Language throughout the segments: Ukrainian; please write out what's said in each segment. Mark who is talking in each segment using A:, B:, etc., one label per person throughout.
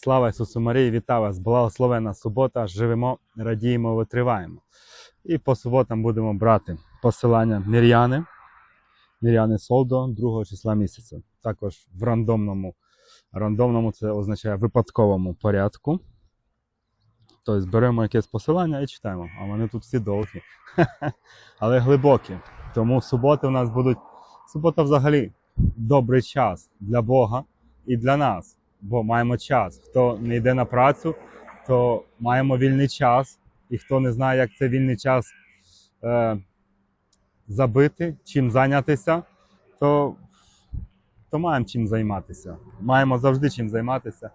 A: Слава Ісусу Марії, вітаю вас! Благословена субота. Живемо, радіємо, витриваємо. І по суботам будемо брати посилання Мір'яни, Мір'яни Солдо 2 числа місяця. Також в рандомному. Рандомному це означає випадковому порядку. Тобто беремо якесь посилання і читаємо. А вони тут всі довгі, але глибокі. Тому суботи у нас будуть. Субота взагалі добрий час для Бога і для нас бо маємо час. Хто не йде на працю, то маємо вільний час, і хто не знає, як цей вільний час е, забити, чим зайнятися, то, то маємо чим займатися. Маємо завжди чим займатися.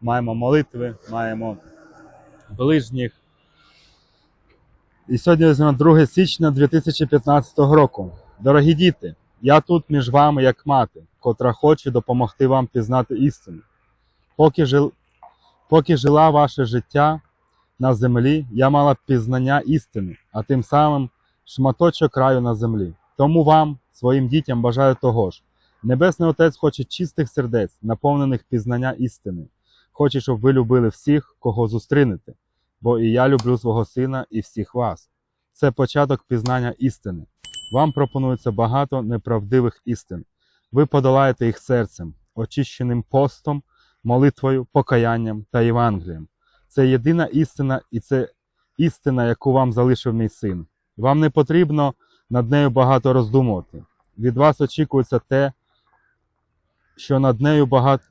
A: Маємо молитви, маємо ближніх. І сьогодні 2 січня 2015 року. Дорогі діти, я тут між вами як мати, котра хоче допомогти вам пізнати істину. Поки, жил... Поки жила ваше життя на землі, я мала пізнання істини, а тим самим шматочок краю на землі. Тому вам, своїм дітям, бажаю того ж. Небесний Отець хоче чистих сердець, наповнених пізнання істини. Хоче, щоб ви любили всіх, кого зустрінете, бо і я люблю свого сина і всіх вас. Це початок пізнання істини. Вам пропонується багато неправдивих істин. Ви подолаєте їх серцем, очищеним постом, молитвою, покаянням та Євангелієм. Це єдина істина, і це істина, яку вам залишив мій син. Вам не потрібно над нею багато роздумувати. Від вас очікується те, що над нею багато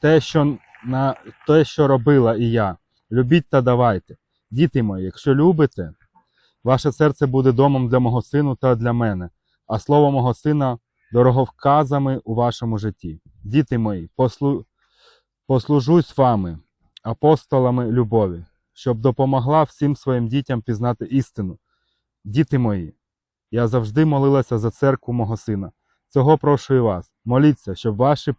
A: те, що на те, що робила і я. Любіть та давайте. Діти мої, якщо любите, ваше серце буде домом для мого сину та для мене, а слово мого сина дороговказами у вашому житті. Діти мої, послу... послужусь вами, апостолами любові, щоб допомогла всім своїм дітям пізнати істину. Діти мої, я завжди молилася за церкву мого сина. Цього прошу і вас. Моліться, щоб ваші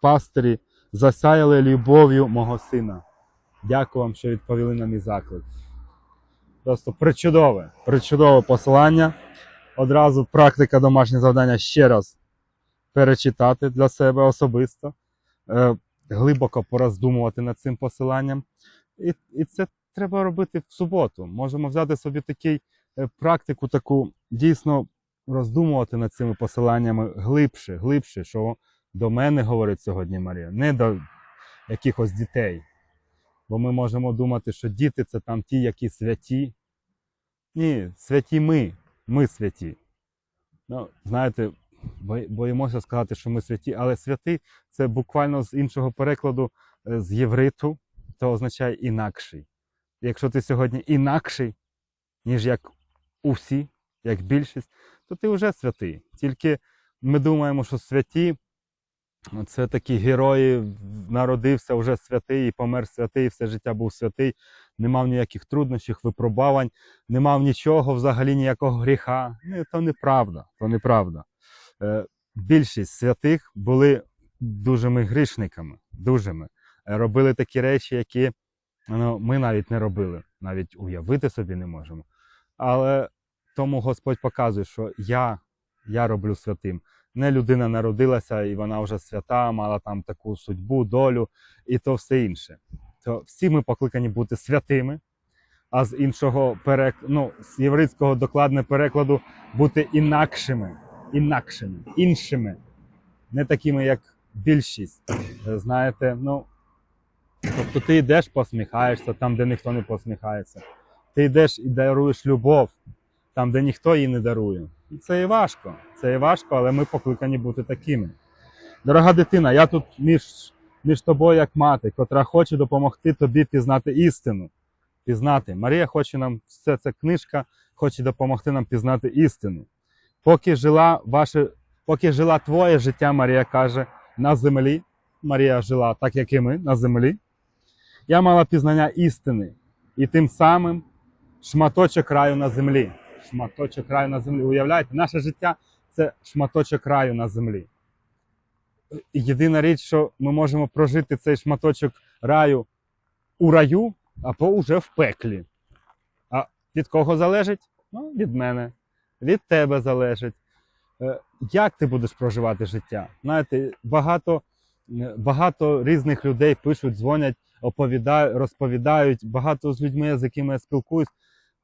A: пастирі засяяли любов'ю мого сина. Дякую вам, що відповіли на мій заклик. Просто причудове, причудове посилання. Одразу практика домашнє завдання ще раз перечитати для себе особисто, е, глибоко пороздумувати над цим посиланням. І, і це треба робити в суботу. Можемо взяти собі такий е, практику, таку дійсно роздумувати над цими посиланнями глибше, глибше, що до мене говорить сьогодні Марія, не до якихось дітей. Бо ми можемо думати, що діти це там ті, які святі. Ні, святі ми, ми святі. Ну, знаєте, боїмося сказати, що ми святі, але святий це буквально з іншого перекладу е, з євриту, то означає інакший. Якщо ти сьогодні інакший, ніж як усі, як більшість, то ти вже святий. Тільки ми думаємо, що святі це такі герої, народився вже святий і помер святий, все життя був святий, не мав ніяких труднощів, випробувань, не мав нічого, взагалі ніякого гріха. Ні, то неправда. То неправда. Е, більшість святих були дужими грішниками, дужими. Е, Робили такі речі, які ну, ми навіть не робили, навіть уявити собі не можемо. Але тому Господь показує, що я, я роблю святим. Не людина народилася, і вона вже свята, мала там таку судьбу, долю і то все інше. То всі ми покликані бути святими, а з іншого перек... ну, з єврейського докладне перекладу бути інакшими, інакшими, іншими, не такими, як більшість. Е, Знаєте, ну тобто ти йдеш, посміхаєшся там, де ніхто не посміхається. Ти йдеш і даруєш любов там, де ніхто її не дарує. І це і важко. Це і важко, але ми покликані бути такими. Дорога дитина, я тут між, між тобою як мати, котра хоче допомогти тобі пізнати істину. Пізнати. Марія хоче нам, все це книжка, хоче допомогти нам пізнати істину. Поки жила ваше, поки жила твоє життя, Марія каже, на землі. Марія жила так, як і ми, на землі. Я мала пізнання істини. І тим самим шматочок краю на землі. Шматочок краю на землі. Уявляєте, наше життя це шматочок краю на землі. Єдина річ, що ми можемо прожити цей шматочок раю у раю, або вже в пеклі. А від кого залежить? Ну, від мене. Від тебе залежить. Е, Як ти будеш проживати життя? Знаєте, багато Е, Багато різних людей пишуть, дзвонять, оповідають, розповідають. Багато з людьми, з якими я спілкуюсь.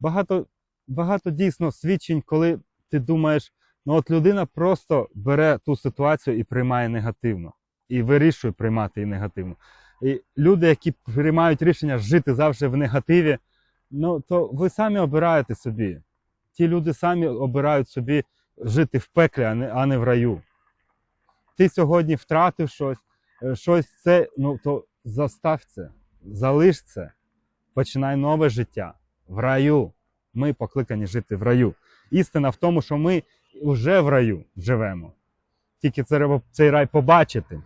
A: Багато, багато дійсно свідчень, коли ти думаєш, ну от людина просто бере ту ситуацію і приймає негативно, і вирішує приймати її негативно. І люди, які приймають рішення жити завжди в негативі, ну то ви самі обираєте собі. Ті люди самі обирають собі жити в пеклі, а не, а не в раю. Ти сьогодні втратив щось, е, щось це, ну то застав це, залиш це, починай нове життя в раю. Ми покликані жити в раю. Істина в тому, що ми вже в раю живемо. Тільки треба цей рай побачити.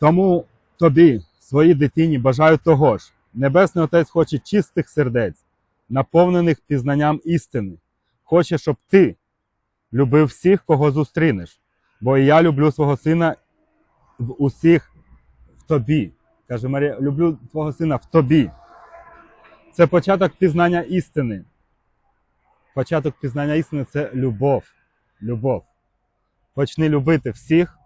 A: Тому тобі, своїй дитині, бажаю того ж. Небесний Отець хоче чистих сердець, наповнених пізнанням істини. Хоче, щоб ти любив всіх, кого зустрінеш. Бо і я люблю свого сина в усіх в тобі. Каже Марія, люблю твого сина в тобі. Це початок пізнання істини. Початок пізнання істини це любов. Любов. Почни любити всіх,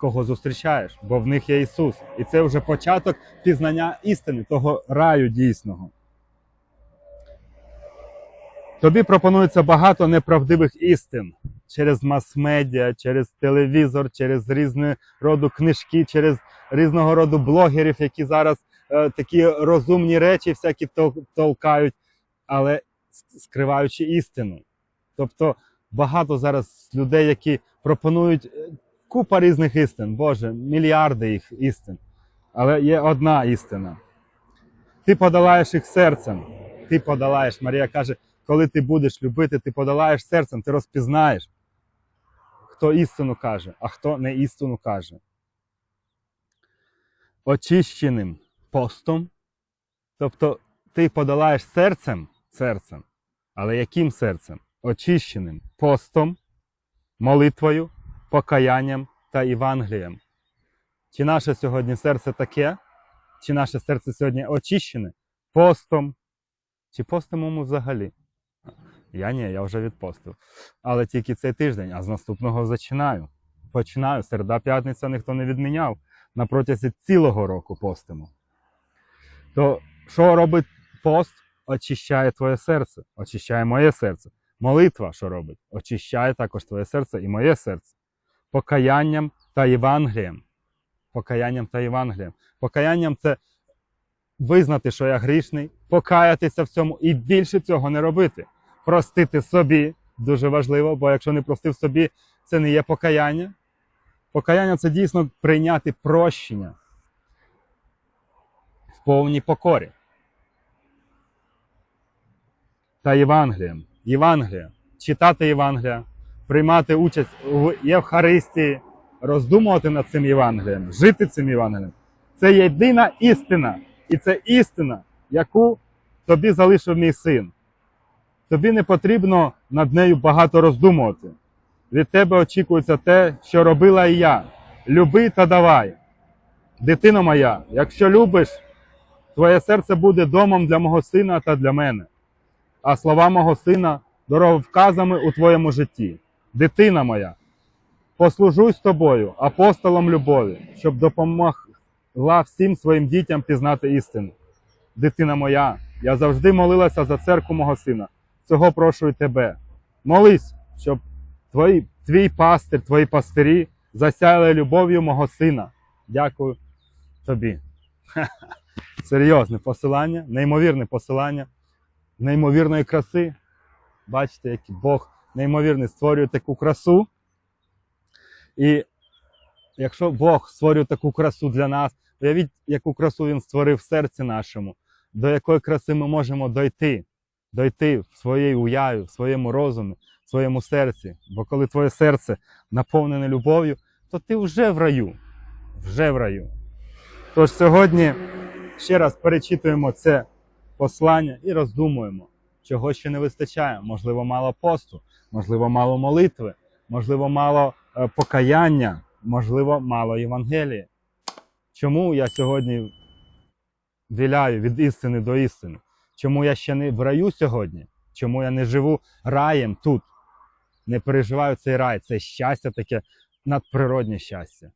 A: кого зустрічаєш, бо в них є Ісус. І це вже початок пізнання істини, того раю дійсного. Тобі пропонується багато неправдивих істин через мас-медіа, через телевізор, через різні роду книжки, через різного роду блогерів, які зараз е, такі розумні речі всякі толкають, але скриваючи істину. Тобто багато зараз людей, які пропонують е, купа різних істин, Боже, мільярди їх істин. Але є одна істина. Ти подолаєш їх серцем. Ти подолаєш. Марія каже, коли ти будеш любити, ти подолаєш серцем, ти розпізнаєш, хто істину каже, а хто не істину каже. Очищеним постом. Тобто ти подолаєш серцем, серцем, але яким серцем? Очищеним постом, молитвою, покаянням та Євангелієм. Чи наше сьогодні серце таке? Чи наше серце сьогодні очищене постом? Чи постимо взагалі? Я ні, я вже відпостив. Але тільки цей тиждень, а з наступного зачинаю. Починаю. Середа п'ятниця ніхто не відміняв. На протязі цілого року постимо. То що робить пост? Очищає твоє серце, очищає моє серце. Молитва, що робить? Очищає також твоє серце і моє серце. Покаянням та Євангелієм. Покаянням та Євангелієм. Покаянням це визнати, що я грішний, покаятися в цьому і більше цього не робити. Простити собі дуже важливо, бо якщо не простив собі, це не є покаяння. Покаяння це дійсно прийняти прощення в повній покорі. Та Євангелієм. Євангелія. Читати Євангелія, приймати участь у Євхаристії, роздумувати над цим Євангелієм, жити цим Євангелієм. Це єдина істина. І це істина, яку тобі залишив мій син. Тобі не потрібно над нею багато роздумувати. Від тебе очікується те, що робила і я. Люби та давай. Дитино моя, якщо любиш, твоє серце буде домом для мого сина та для мене, а слова мого сина дороговказами у твоєму житті. Дитина моя, послужуй з тобою, апостолом любові, щоб допомогла всім своїм дітям пізнати істину. Дитина моя, я завжди молилася за церкву мого сина. Цього прошу й тебе. Молись, щоб твої, твій пастир, твої пастирі засяяли любов'ю мого сина. Дякую тобі. Серйозне посилання, неймовірне посилання, неймовірної краси. Бачите, який Бог неймовірний створює таку красу. І якщо Бог створює таку красу для нас, уявіть, яку красу Він створив в серці нашому, до якої краси ми можемо дойти, дойти в своїй уяві, в своєму розумі, в своєму серці. Бо коли твоє серце наповнене любов'ю, то ти вже в раю. Вже в раю. Тож сьогодні ще раз перечитуємо це послання і роздумуємо, чого ще не вистачає. Можливо, мало посту, можливо, мало молитви, можливо, мало е, покаяння, можливо, мало Євангелія. Чому я сьогодні віляю від істини до істини? Чому я ще не в раю сьогодні? Чому я не живу раєм тут, не переживаю цей рай, це щастя таке надприроднє щастя.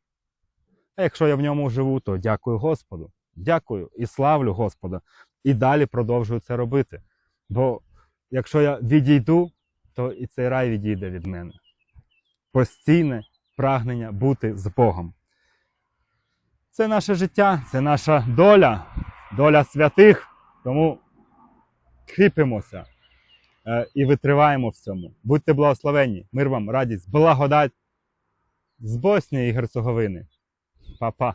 A: А якщо я в ньому живу, то дякую Господу. Дякую і славлю Господа. І далі продовжую це робити. Бо якщо я відійду, то і цей рай відійде від мене. Постійне прагнення бути з Богом. Це наше життя, це наша доля, доля святих. Тому кріпимося е, і витриваємо в цьому. Будьте благословенні, мир вам, радість, благодать з Боснії і Герцеговини. Па-па.